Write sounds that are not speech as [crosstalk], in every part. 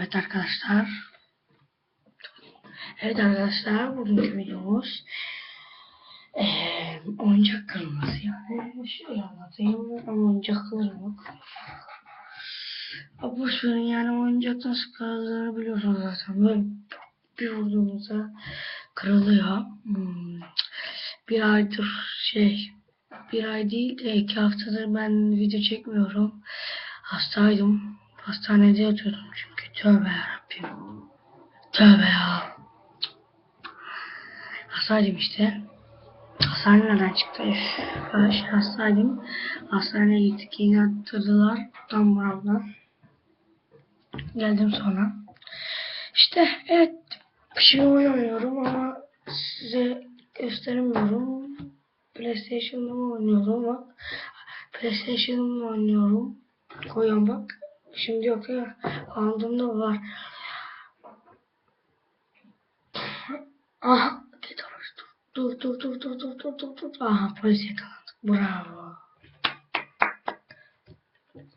Evet arkadaşlar. Evet arkadaşlar bugünkü videomuz eee oyuncak kırılması yani şöyle anlatayım yok. Ama Boş verin yani oyuncak nasıl kırıldığını biliyorsunuz zaten. Böyle bir vurduğumuzda kırılıyor. Hmm. Bir aydır şey bir ay değil de iki haftadır ben video çekmiyorum. Hastaydım. Hastanede yatıyordum çünkü. Tövbe yarabbim. Tövbe ya. Hastaydım işte. Hastane nereden çıktı? Üf. Ben hastaydım. Hastaneye gittik. Yine attırdılar. Tam buramdan. Geldim sonra. İşte evet. Bir şey oynuyorum ama size gösteremiyorum. PlayStation'da mı oynuyorum bak. PlayStation'da mı oynuyorum. Koyuyorum bak. Şimdi yok ya. Aldığımda var. Aha. Git. Dur dur dur dur dur dur dur dur. Aha polis yakalandı. Bravo.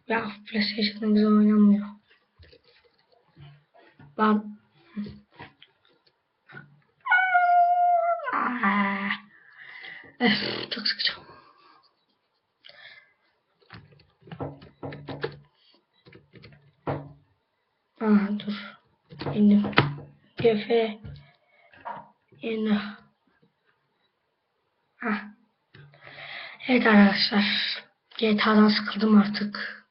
Ya PlayStation'da güzel oynamıyor. Ben Aa. Öf, çok sıkıcı. Aha dur. İndim. Gefe. İndim. Ah. Evet arkadaşlar. GTA'dan sıkıldım artık.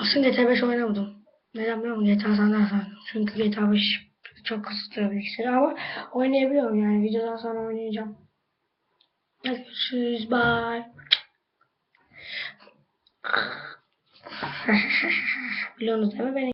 Aslında GTA 5 oynamadım. Neden biliyor musun? GTA San Andreas Çünkü GTA 5 çok kısıtlı bilgisayar ama oynayabiliyorum yani. Videodan sonra oynayacağım. Hadi görüşürüz. Bye. [laughs] Biliyorsunuz değil mi beni?